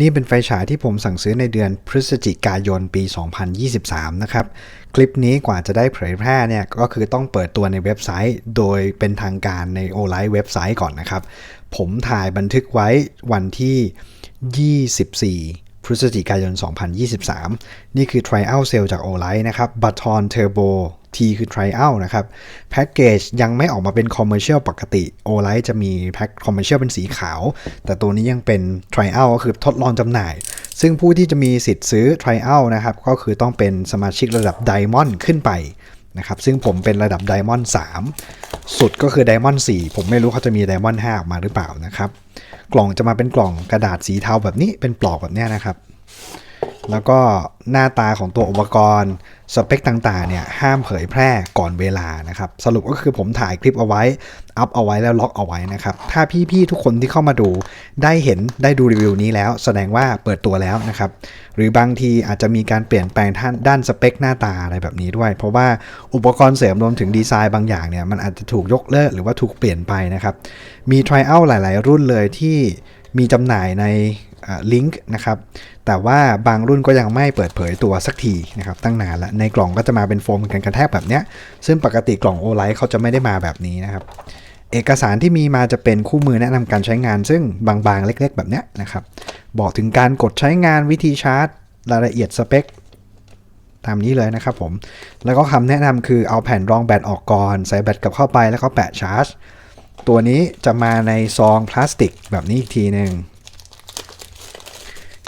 นี่เป็นไฟฉายที่ผมสั่งซื้อในเดือนพฤศจิกายนปี 2023 นะครับ คลิปนี้กว่าจะได้เผยแพร่เนี่ยก็คือต้องเปิดตัวในเว็บไซต์ โดยเป็นทางการในโอไลท์เว็บไซต์ก่อนนะครับ ผมถ่ายบันทึกไว้วันที่ 24พฤศจิกายน 2023 นี่คือ Trial Sale จาก o l i นะครับ Baton Turbo T คือ Trial นะครับแพ็กเกจยังไม่ออกมาเป็น Commercial ปกติ o l i จะมีแพ็ก Commercial เป็นสีขาว แต่ตัวนี้ยังเป็น Trial ก็คือทดลองจำหน่าย ซึ่งผู้ที่จะมีสิทธิ์ซื้อ Trial นะครับ ก็คือต้องเป็นสมาชิกระดับ Diamond ขึ้นไปนะครับซึ่งผมเป็นระดับ Diamond 3 สุดก็คือ Diamond 4 ผมไม่รู้เขาจะมี Diamond 5 ออกมาหรือเปล่านะครับ กล่องจะมาเป็นกล่องกระดาษสีเทาแบบนี้เป็นปลอกแบบนี้นะครับ แล้วก็หน้าตาของตัวอุปกรณ์สเปคต่างๆเนี่ยห้ามเผยแพร่ก่อนเวลานะครับ สรุปก็คือผมถ่ายคลิปเอาไว้ อัพเอาไว้แล้วล็อกเอาไว้นะครับ ถ้าพี่ๆทุกคนที่เข้ามาดูได้เห็นได้ดูรีวิวนี้แล้ว แสดงว่าเปิดตัวแล้วนะครับ หรือบางทีอาจจะมีการเปลี่ยนแปลงท่านด้านสเปคหน้าตาอะไรแบบนี้ด้วย เพราะว่าอุปกรณ์เสริมรวมถึงดีไซน์บางอย่างเนี่ยมันอาจจะถูกยกเลิกหรือว่าถูกเปลี่ยนไปนะครับมีทริอัลหลาย ๆ รุ่นเลยที่มีจำหน่ายใน ลิงก์นะครับ แต่ว่าบางรุ่นก็ยังไม่เปิดเผยตัวสักทีนะครับตั้งนานล้วในกล่องก็จะมาเป็นโฟมกันกระแทกแบบเนี้ย ซึ่งปกติกล่องโอไลท์เขาจะไม่ได้มาแบบนี้นะครับ เอกสารที่มีมาจะเป็นคู่มือแนะนำการใช้งาน ซึ่งบางๆเล็ก ๆ แบบเนี้ยนะครับ บอกถึงการกดใช้งานวิธีชาร์จ รายละเอียดสเปคตามนี้เลยนะครับผม แล้วก็คำแนะนำคือเอาแผ่นรองแบตออกก่อน ใส่แบตกับเข้าไปแล้วก็แปะชาร์จ ตัวนี้จะมาในซองพลาสติกแบบนี้อีกทีหนึ่ง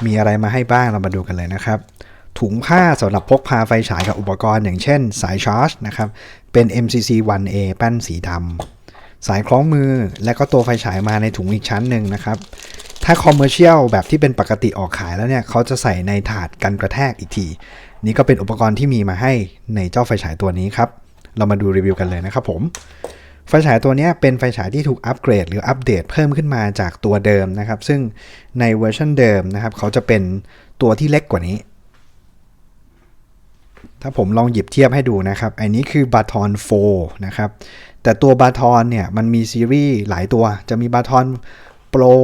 มีอะไรมาให้บ้างเรามาดูกันเลยนะครับ ถุงผ้าสำหรับพกพาไฟฉายกับอุปกรณ์อย่างเช่น สายชาร์จนะครับเป็น MCC 1A แป้นสีดำสายคล้องมือและก็ตัวไฟฉายมาในถุงอีกชั้นหนึ่งนะครับ ถ้าคอมเมอร์เชียลแบบที่เป็นปกติออกขายแล้วเนี่ยเขาจะใส่ในถาดกันกระแทกอีกที นี่ก็เป็นอุปกรณ์ที่มีมาให้ในเจ้าไฟฉายตัวนี้ครับ เรามาดูรีวิวกันเลยนะครับผม ไฟฉายตัวนี้เป็นไฟฉายที่ถูกอัปเกรดหรืออัปเดตเพิ่มขึ้นมาจากตัวเดิมนะครับ ซึ่งในเวอร์ชันเดิมนะครับ เขาจะเป็นตัวที่เล็กกว่านี้ ถ้าผมลองหยิบเทียบให้ดูนะครับ อันนี้คือบาทอน4นะครับ แต่ตัวบาทอนเนี่ยมันมีซีรีส์หลายตัว จะมีบาทอน Pro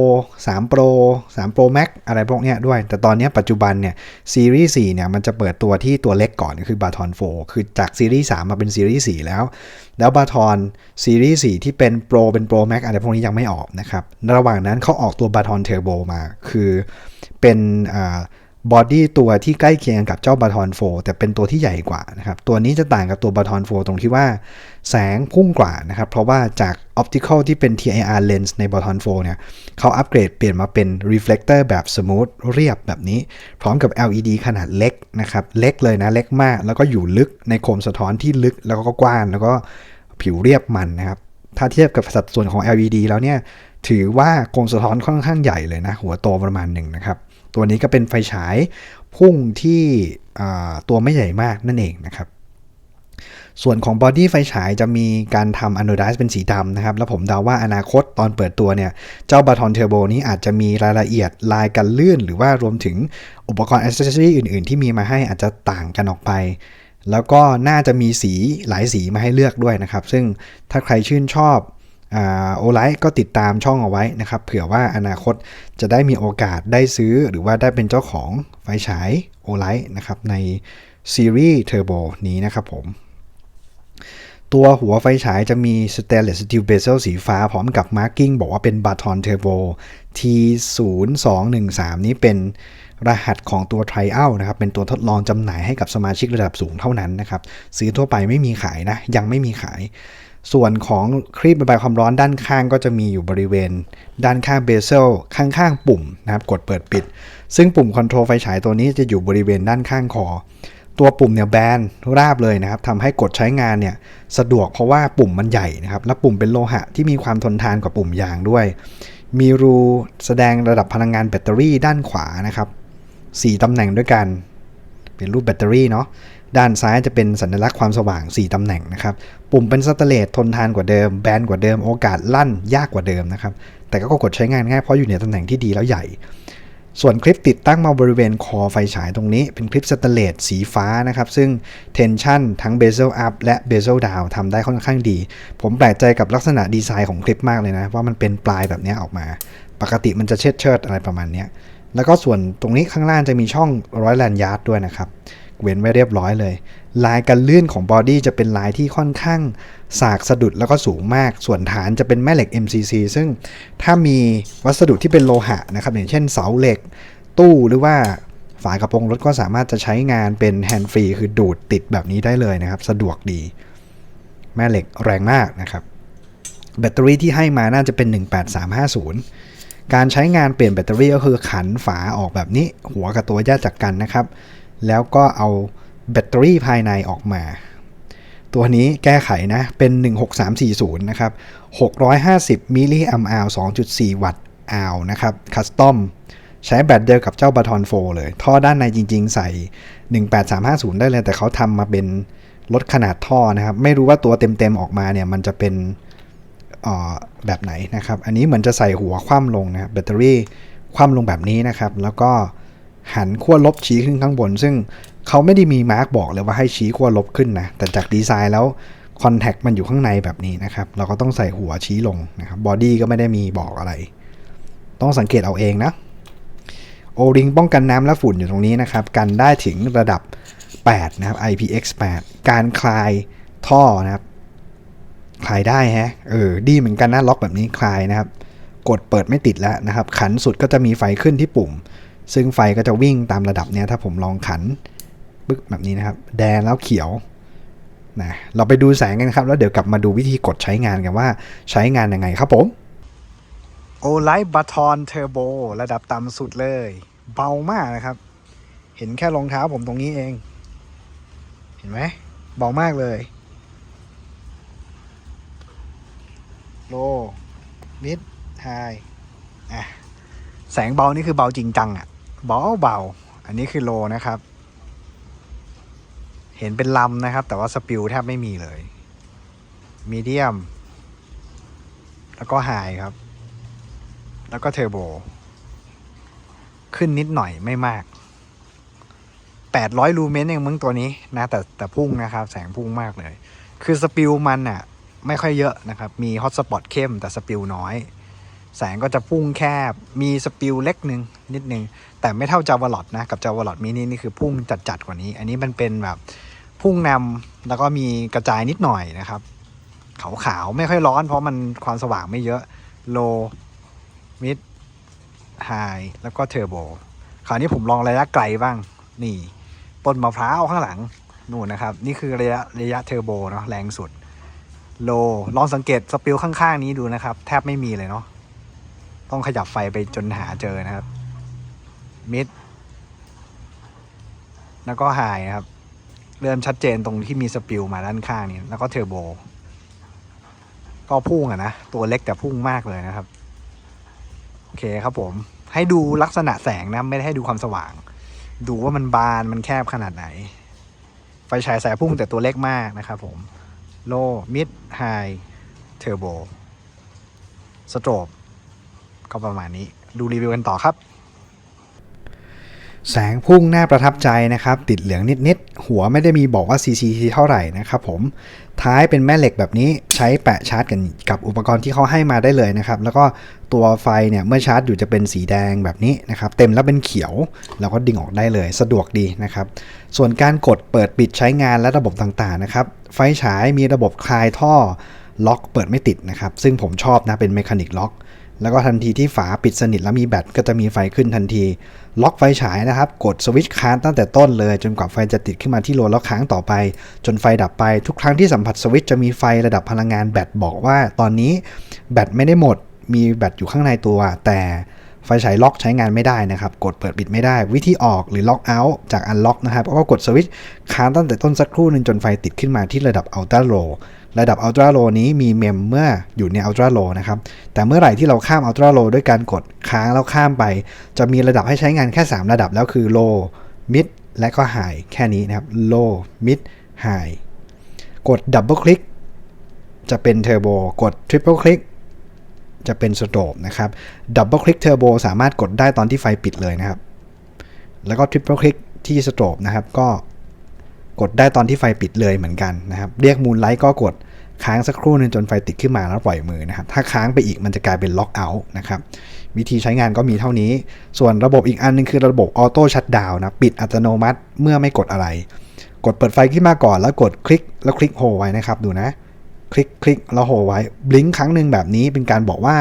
3 Pro 3 Pro Max อะไรพวกเนี้ยด้วย แต่ตอนนี้ปัจจุบันเนี่ยซีรีส์4เนี่ยมันจะเปิดตัวที่ตัวเล็กก่อนคือบาทอน4คือจากซีรีส์3มาเป็นซีรีส์4แล้ว แล้วบาทอนซีรีส์4ที่เป็น Pro เป็น Pro Max อะไรพวกนี้ยังไม่ออกนะครับ ระหว่างนั้นเขาออกตัวบาทอนเทอร์โบมา คือเป็นอ่า บอดี้ตัวที่ใกล้เคียงกับเจ้าบาทอน4แต่เป็นตัวที่ใหญ่กว่านะครับ ตัวนี้จะต่างกับตัวบาทอน4ตรงที่ว่าแสงพุ่งกว่านะครับ เพราะว่าจากออปติคอลที่เป็น TIR lens ในบาทอน4เนี่ยเขาอัปเกรดเปลี่ยนมาเป็น reflector แบบสมูทเรียบแบบนี้ พร้อมกับ LED ขนาดเล็กนะครับ เล็กเลยนะ เล็กมาก แล้วก็อยู่ลึกในโคมสะท้อนที่ลึกแล้วก็กว้างแล้วก็ผิวเรียบมันนะครับ ถ้าเทียบกับสัดส่วนของ LED แล้วเนี่ย ถือว่าโคมสะท้อนค่อนข้างใหญ่เลยนะ หัวโตประมาณหนึ่งนะครับ ตัวนี้ก็เป็นไฟฉายพุ่งที่ตัวไม่ใหญ่มากนั่นเองนะครับ ส่วนของบอดี้ไฟฉายจะมีการทำอะโนไดซ์เป็นสีดำนะครับ แล้วผมเดาว่าอนาคตตอนเปิดตัวเนี่ย เจ้าบาทอนเทอร์โบนี้อาจจะมีรายละเอียดลายกันลื่น หรือว่ารวมถึงอุปกรณ์อ c เซสซอรี่อื่นๆ ที่มีมาให้อาจจะต่างกันออกไปแล้วก็น่าจะมีสีหลายสีมาให้เลือกด้วยนะครับ ซึ่งถ้าใครชื่นชอบ โอไลท์ก็ติดตามช่องเอาไว้นะครับ เผื่อว่าอนาคตจะได้มีโอกาสได้ซื้อหรือว่าได้เป็นเจ้าของไฟฉายโอไลท์นะครับในซีรีส์เทอร์โบนี้นะครับผม ตัวหัวไฟฉายจะมี Stainless Steel Bezel สีฟ้าพร้อมกับ Marking บอกว่าเป็น Baton Turbo T0213 นี้เป็นรหัสของตัว Trial นะครับ เป็นตัวทดลองจำหน่ายให้กับสมาชิกระดับสูงเท่านั้นนะครับ ซื้อทั่วไปไม่มีขายนะ ยังไม่มีขาย ส่วนของครีบระบายความร้อนด้านข้างก็จะมีอยู่บริเวณ ด้านข้างเบเซลข้างๆปุ่มนะครับกดเปิดปิด ซึ่งปุ่มคอนโทรลไฟฉายตัวนี้จะอยู่บริเวณด้านข้างคอตัวปุ่มเนี่ยแบนราบเลยนะครับทำให้กดใช้งานเนี่ยสะดวกเพราะว่าปุ่มมันใหญ่นะครับ และปุ่มเป็นโลหะที่มีความทนทานกว่าปุ่มยางด้วย มีรูแสดงระดับพลังงานแบตเตอรี่ด้านขวานะครับ4ตำแหน่งด้วยกัน เป็นรูปแบตเตอรี่เนาะ ด้านซ้ายจะเป็นสัญลักษณ์ความสว่าง 4 ตำแหน่งนะครับ ปุ่มเป็นสแตเลสทนทานกว่าเดิม แบนกว่าเดิม โอกาสลั่นยากกว่าเดิมนะครับ แต่ก็กดใช้งานง่ายเพราะอยู่ในตำแหน่งที่ดีแล้วใหญ่ ส่วนคลิปติดตั้งมาบริเวณคอไฟฉายตรงนี้ เป็นคลิปสแตเลสสีฟ้านะครับ ซึ่งเทนชันทั้งเบเซลอัพและเบเซลดาวทำได้ค่อนข้างดี ผมแปลกใจกับลักษณะดีไซน์ของคลิปมากเลยนะว่ามันเป็นปลายแบบนี้ออกมา ปกติมันจะเชิดเชิดอะไรประมาณนี้แล้วก็ส่วนตรงนี้ข้างล่างจะมีช่องร้อยแลนยาร์ดด้วยนะครับ เว้นไว้เรียบร้อยเลย ลายการลื่นของบอดี้จะเป็นลายที่ค่อนข้างสากสะดุดแล้วก็สูงมาก ส่วนฐานจะเป็นแม่เหล็ก MCC ซึ่งถ้ามีวัสดุที่เป็นโลหะนะครับอย่างเช่นเสาเหล็ก ตู้หรือว่าฝากระโปรงรถก็สามารถจะใช้งานเป็นแฮนด์ฟรีคือดูดติดแบบนี้ได้เลยนะครับ สะดวกดี แม่เหล็กแรงมากนะครับ แบตเตอรี่ที่ให้มาน่าจะเป็น 18350 การใช้งานเปลี่ยนแบตเตอรี่ก็คือขันฝาออกแบบนี้ หัวกับตัวแยกจากกันนะครับ แล้วก็เอาแบตเตอรี่ภายในออกมา ตัวนี้แก้ไขนะ เป็น 16340 นะครับ 650มิลลิแอมป์อาว2.4 วัตต์อาวนะครับ คัสตอมใช้แบตเดียวกับเจ้าบาทอนโฟเลย ท่อด้านในจริงๆ ใส่ 18350 ได้เลย แต่เขาทำมาเป็นลดขนาดท่อนะครับ ไม่รู้ว่าตัวเต็มๆออกมาเนี่ยมันจะเป็นแบบไหนนะครับ อันนี้เหมือนจะใส่หัวคว่ำลงนะครับแบตเตอรี่คว่ำลงแบบนี้นะครับ แล้วก็ หันขั้วลบชี้ขึ้นข้างบน ซึ่งเขาไม่ได้มีมาร์กบอกเลยว่าให้ชี้ขั้วลบขึ้นนะแต่จากดีไซน์แล้วคอนแทคมันอยู่ข้างในแบบนี้นะครับ เราก็ต้องใส่หัวชี้ลงนะครับบอดี้ก็ไม่ได้มีบอกอะไร ต้องสังเกตเอาเองนะโอริงป้องกันน้ำและฝุ่นอยู่ตรงนี้นะครับ กันได้ถึงระดับ 8 นะครับ IPX8 การคลายท่อนะครับ คลายได้ฮะ เออ ดีเหมือนกันนะล็อกแบบนี้คลายนะครับ กดเปิดไม่ติดแล้วนะครับ ขันสุดก็จะมีไฟขึ้นที่ปุ่ม ซึ่งไฟก็จะวิ่งตามระดับเนี้ยถ้าผมลองขันปึ๊กแบบนี้นะครับ แดงแล้วเขียวนะเราไปดูแสงกันครับแล้วเดี๋ยวกลับมาดูวิธีกดใช้งานกันว่าใช้งานยังไงครับผมโอไลท์บัตทอนเทอร์โบระดับต่ำสุดเลย เบามากนะครับ เห็นแค่รองเท้าผมตรงนี้เอง เห็นไหมเบามากเลยโลมิดไฮอะแสงเบานี่คือเบาจริงจังอะ่ะ เบาเบาอันนี้คือโลนะครับ เห็นเป็นลำนะครับ แต่ว่าสปิลแทบไม่มีเลยมีเดียม แล้วก็ไฮครับ แล้วก็เทอร์โบ ขึ้นนิดหน่อยไม่มาก 800 ลูเมนเองมึงตัวนี้นะ แต่แต่พุ่งนะครับ แสงพุ่งมากเลย คือสปิลมันอะ ไม่ค่อยเยอะนะครับ มีฮอตสปอตเข้มแต่สปิลน้อย แสงก็จะพุ่งแคบ มีสปิลเล็กนึงนิดนึง แต่ไม่เท่าจาวลอดนะ กับจาวลอดมินินี่คือพุ่งจัดๆกว่านี้ อันนี้มันเป็นแบบพุ่งนำแล้วก็มีกระจายนิดหน่อยนะครับ ขาวๆ ไม่ค่อยร้อนเพราะมันความสว่างไม่เยอะโลมิดไฮแล้วก็เทอร์โบคราวนี้ผมลองระยะไกลบ้าง นี่ต้นมะพร้าวข้างหลังนู่นนะครับ นี่คือระยะระยะเทอร์โบเนาะแรงสุดโลลองสังเกตสปิลข้างๆนี้ดูนะครับ แทบไม่มีเลยเนาะ ต้องขยับไฟไปจนหาเจอนะครับ มิด แล้วก็ไฮครับ เริ่มชัดเจนตรงที่มีสปิลมาด้านข้างนี้ แล้วก็เทอร์โบ ก็พุ่งอะนะ ตัวเล็กแต่พุ่งมากเลยนะครับ โอเคครับผม ให้ดูลักษณะแสงนะ ไม่ได้ให้ดูความสว่าง ดูว่ามันบานมันแคบขนาดไหน ไฟฉายสายพุ่งแต่ตัวเล็กมากนะครับผม โล มิด ไฮ เทอร์โบ สโตรบ ก็ประมาณนี้ดูรีวิวกันต่อครับ แสงพุ่งน่าประทับใจนะครับ ติดเหลืองนิดๆ หัวไม่ได้มีบอกว่า CCT เท่าไหร่นะครับผมท้ายเป็นแม่เหล็กแบบนี้ใช้แปะชาร์จกันกับอุปกรณ์ที่เขาให้มาได้เลยนะครับ แล้วก็ตัวไฟเนี่ยเมื่อชาร์จอยู่จะเป็นสีแดงแบบนี้นะครับ เต็มแล้วเป็นเขียวแล้วก็ดึงออกได้เลย สะดวกดีนะครับ ส่วนการกดเปิดปิดใช้งานและระบบต่างๆนะครับ ไฟฉายมีระบบคลายท่อ ล็อกเปิดไม่ติดนะครับ ซึ่งผมชอบนะเป็นเมคานิกล็อก แล้วก็ทันทีที่ฝาปิดสนิทแล้วมีแบตก็จะมีไฟขึ้นทันที ล็อกไฟฉายนะครับ กดสวิตช์ค้างตั้งแต่ต้นเลย จนกว่าไฟจะติดขึ้นมาที่โหลดแล้วค้างต่อไป จนไฟดับไปทุกครั้งที่สัมผัสสวิตช์จะมีไฟระดับพลังงานแบตบอกว่า ตอนนี้แบตไม่ได้หมดมีแบตอยู่ข้างในตัวแต่ ไฟฉายล็อกใช้งานไม่ได้นะครับ กดเปิดปิดไม่ได้ วิธีออกหรือล็อกเอาท์จากอันล็อกนะครับก็กดสวิตช์ค้างตั้งแต่ต้นสักครู่นึงจนไฟติดขึ้นมาที่ระดับอัลตร้าโลระดับ Ultra Low นี้มีเมมเมื่ออยู่ใน Ultra Low นะครับ แต่เมื่อไหร่ที่เราข้าม Ultra Low ด้วยการกดค้างแล้วข้ามไป จะมีระดับให้ใช้งานแค่ 3 ระดับแล้วคือ Low Mid และก็ High แค่นี้นะครับ Low Mid High กด Double Click จะเป็น Turbo กด Triple Click จะเป็น Strobe นะครับ Double Click Turbo สามารถกดได้ตอนที่ไฟปิดเลยนะครับ แล้วก็ Triple Click ที่ Strobe นะครับก็กดได้ตอนที่ไฟปิดเลยเหมือนกันนะครับ เรียกมูนไลท์ก็กดค้างสักครู่นึงจนไฟติดขึ้นมาแล้วปล่อยมือนะครับ ถ้าค้างไปอีกมันจะกลายเป็นล็อกเอาท์นะครับ วิธีใช้งานก็มีเท่านี้ ส่วนระบบอีกอันนึงคือระบบออโต้ชั t ดาวนะ ปิดอัตโนมัติเมื่อไม่กดอะไร กดเปิดไฟขึ้นมาก่อนแล้วกดคลิกแล้วคลิกโฮไว้นะครับ ดูนะ คลิกคลิกแล้วโฮไว้บลิงครั้งหนึ่งแบบนี้เป็นการบอกว่า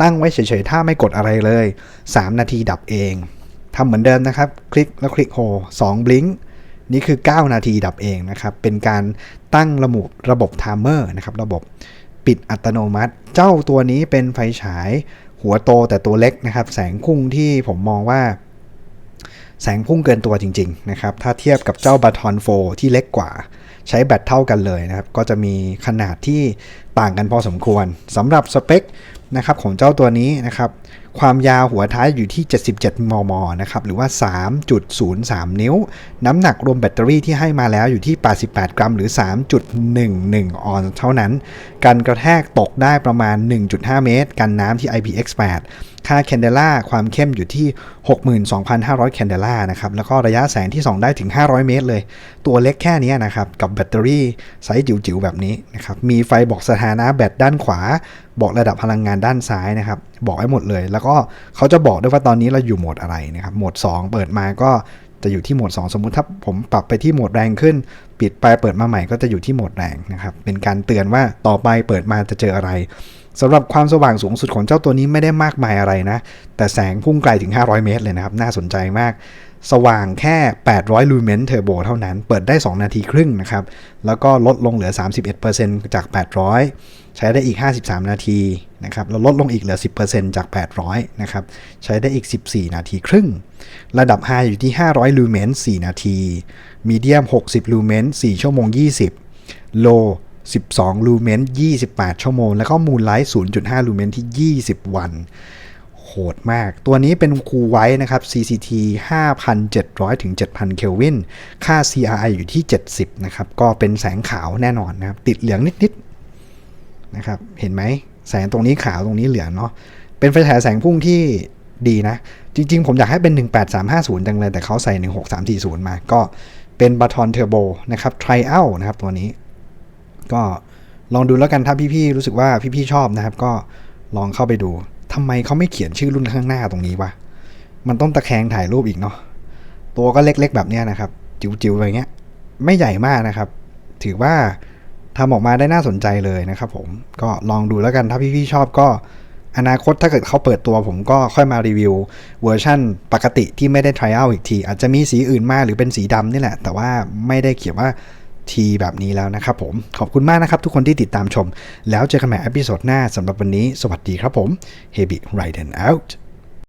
ตั้งไว้เฉยๆ ถ้าไม่กดอะไรเลย 3 นาทีดับเองทำเหมือนเดิมนะครับ คลิกแล้วคลิกโฮ2บลิงนี่คือ 9 นาทีดับเองนะครับ เป็นการตั้งระบบระบบไทม์เมอร์นะครับ ระบบปิดอัตโนมัติ เจ้าตัวนี้เป็นไฟฉายหัวโตแต่ตัวเล็กนะครับ แสงพุ่งที่ผมมองว่า แสงพุ่งเกินตัวจริงๆนะครับถ้าเทียบกับเจ้าบัตทอนโฟที่เล็กกว่า ใช้แบตเท่ากันเลยนะครับ ก็จะมีขนาดที่ต่างกันพอสมควรสำหรับสเปคนะครับของเจ้าตัวนี้นะครับ ความยาวหัวท้ายอยู่ที่ 77 มม นะครับ หรือว่า 3.03 นิ้ว น้ำหนักรวมแบตเตอรี่ที่ให้มาแล้วอยู่ที่ 88 กรัม หรือ 3.11 ออนซ์เท่านั้น การกระแทกตกได้ประมาณ 1.5 เมตร กันน้ำที่ IPX8 ค่าแคนเดล่าความเข้มอยู่ที่ 62,500 แคนเดล่านะครับ แล้วก็ระยะแสงที่ส่องได้ถึง 500 เมตรเลย ตัวเล็กแค่นี้นะครับ กับแบตเตอรี่ไซส์จิ๋วๆแบบนี้นะครับ มีไฟบอกสถานะแบตด้านขวา บอกระดับพลังงานด้านซ้ายนะครับบอกไว้หมดเลย แล้วก็เขาจะบอกด้วยว่าตอนนี้เราอยู่โหมดอะไรนะครับ โหมด 2 เปิดมาก็จะอยู่ที่โหมด 2 สมมุติถ้าผมปรับไปที่โหมดแรงขึ้น ปิดไปเปิดมาใหม่ก็จะอยู่ที่โหมดแรงนะครับ เป็นการเตือนว่าต่อไปเปิดมาจะเจออะไรสำหรับความสว่างสูงสุดของเจ้าตัวนี้ไม่ได้มากมายอะไรนะ แต่แสงพุ่งไกลถึง 500 เมตรเลยนะครับ น่าสนใจมาก สว่างแค่ 800 ลูเมนเทอร์โบเท่านั้น เปิดได้ 2 นาทีครึ่งนะครับ แล้วก็ลดลงเหลือ 31%จาก 800 ใช้ได้อีก 53 นาทีนะครับแล้วลดลงอีกเหลือ 10%จาก 800 นะครับ ใช้ได้อีก 14 นาทีครึ่ง ระดับ High อยู่ที่ 500 ลูเมน 4 นาทีมีเดียม60 ลูเมน 4 ชั่วโมง 20โล12 ลูเมน 28 ชั่วโมง แล้วก็มูลไลท์0.5 ลูเมนที่ 20 วัน โหดมาก ตัวนี้เป็นคูไว้นะครับ CCT 5,700 ถึง 7,000 เคลวิน ค่า CRI อยู่ที่ 70 นะครับ ก็เป็นแสงขาวแน่นอนนะครับ ติดเหลืองนิด ๆ นะครับ เห็นไหมแสงตรงนี้ขาวตรงนี้เหลืองเนาะ เป็นไฟฉายแสงพุ่งที่ดีนะ จริง ๆ ผมอยากให้เป็น 18350 จังเลย แต่เขาใส่ 16340 มา ก็เป็นบัตทอนเทอร์โบนะครับ Trial นะครับตัวนี้ ก็ลองดูแล้วกันถ้าพี่ๆรู้สึกว่าพี่ๆชอบนะครับ ก็ลองเข้าไปดูทำไมเขาไม่เขียนชื่อรุ่นข้างหน้าตรงนี้วะ มันต้องตะแคงถ่ายรูปอีกเนาะ ตัวก็เล็กๆแบบเนี้ยนะครับ จิ๋วๆอะไรเงี้ย ไม่ใหญ่มากนะครับ ถือว่า ทำออกมาได้น่าสนใจเลยนะครับผมก็ลองดูแล้วกันถ้าพี่ๆชอบก็อนาคตถ้าเกิดเขาเปิดตัวผมก็ค่อยมารีวิวเวอร์ชั่นปกติที่ไม่ได้ try out อีกที อาจจะมีสีอื่นมาหรือเป็นสีดำนี่แหละ แต่ว่าไม่ได้เขียนว่าทีแบบนี้แล้วนะครับผม ขอบคุณมากนะครับทุกคนที่ติดตามชม แล้วเจอกันใหม่อพิโซดหน้าสำหรับวันนี้ สวัสดีครับผม h e b y r i d e n out